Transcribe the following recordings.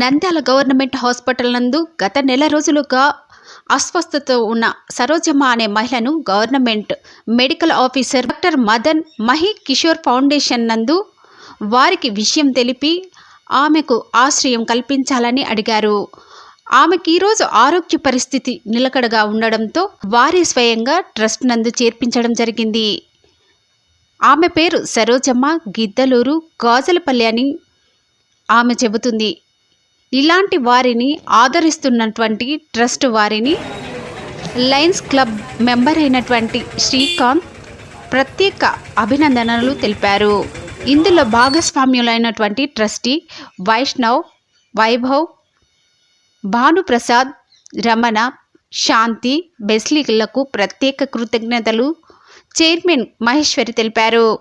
Nandyal government hospital నందు గత నెల రోజులుగా అస్వస్థతో ఉన్న సరోజమ్మ అనే మహిళను government medical officer doctor Madan Mahi Kishore Foundation నందు వారికి విషయం తెలిపి ఆమెకు ఆశ్రయం కల్పించాలని అడిగారు. ఆమెకి ఈరోజు ఆరోగ్య పరిస్థితి నిలకడగా ఉండడంతో వారి స్వయంగా ట్రస్ట్ నందు చేర్పించడం జరిగింది. ఆమె పేరు సరోజమ్మ గిద్దలూరు గాజలపల్లి అని ఆమె చెబుతుంది. ఇలాంటి వారిని ఆదరిస్తున్నటువంటి ట్రస్ట్ వారిని లయన్స్ క్లబ్ మెంబర్ అయినటువంటి శ్రీకాంత్ ప్రత్యేక అభినందనలు తెలిపారు. ఇందులో భాగస్వామ్యులైనటువంటి ట్రస్టీ వైష్ణవ్ వైభవ్ భానుప్రసాద్ రమణ శాంతి బెస్లీలకు ప్రత్యేక కృతజ్ఞతలు. చైర్మన్ మహేశ్వరి తెలిపారు.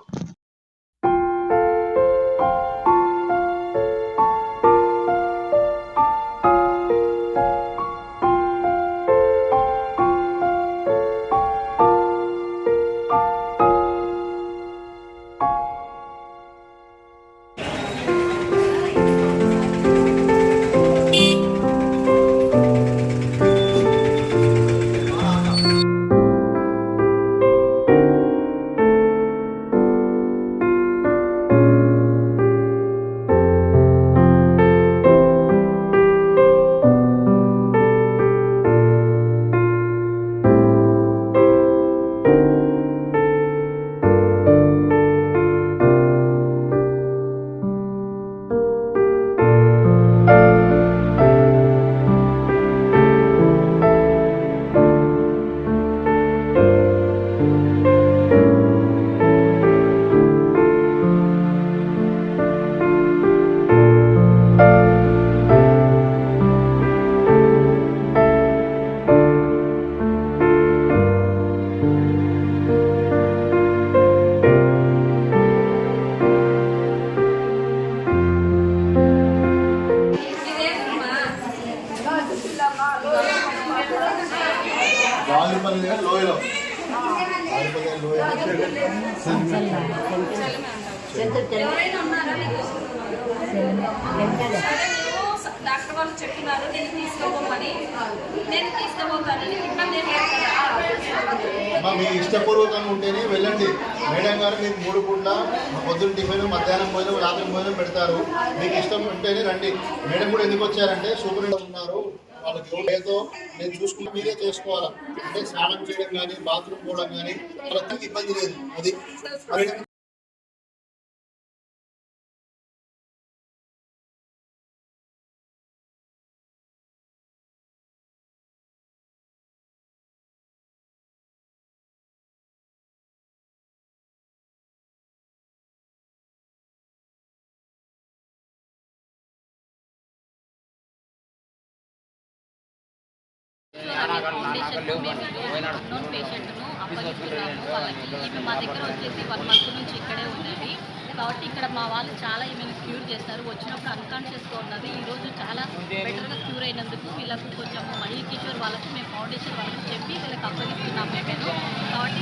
గాలిపల్లి లోయలో. లోయలో డాక్టర్ వాళ్ళు నేను నేను మీ ఇష్టపూర్వకంగా ఉంటేనే వెళ్ళండి. మేడం గారు మీకు మూడు పూట్ల పొద్దున్న టిఫిన్ మధ్యాహ్నం భోజనం రాత్రి భోజనం పెడతారు. మీకు ఇష్టం ఉంటేనే రండి. మేడం కూడా ఎందుకు వచ్చారంటే సూపర్ ఉన్నారు. వాళ్ళకి ఏదో నేను చూసుకుని మీరే చేసుకోవాలా? అంటే స్నానం చేయడం కానీ బాత్రూమ్ పోవడం కానీ వాళ్ళకి ఇబ్బంది లేదు. అది అది ఫౌండేషన్ అన్నోన్ పేషెంట్ను అప్పగిస్తున్నాము వాళ్ళకి ఈమె మా దగ్గర వచ్చేసి వన్ మంత్ నుంచి ఇక్కడే ఉన్నది. కాబట్టి ఇక్కడ మా వాళ్ళు చాలా ఈమెను క్యూర్ చేస్తారు. వచ్చినప్పుడు అన్కాన్షియస్గా ఉన్నది. ఈరోజు చాలా బెటర్గా క్యూర్ అయినందుకు వీళ్ళకు కొంచెం మహీ కిషోర్ వాళ్ళకు మేము ఫౌండేషన్ వాళ్ళకి చెప్పి వీళ్ళకి అప్పగిస్తున్నాం మేము. కాబట్టి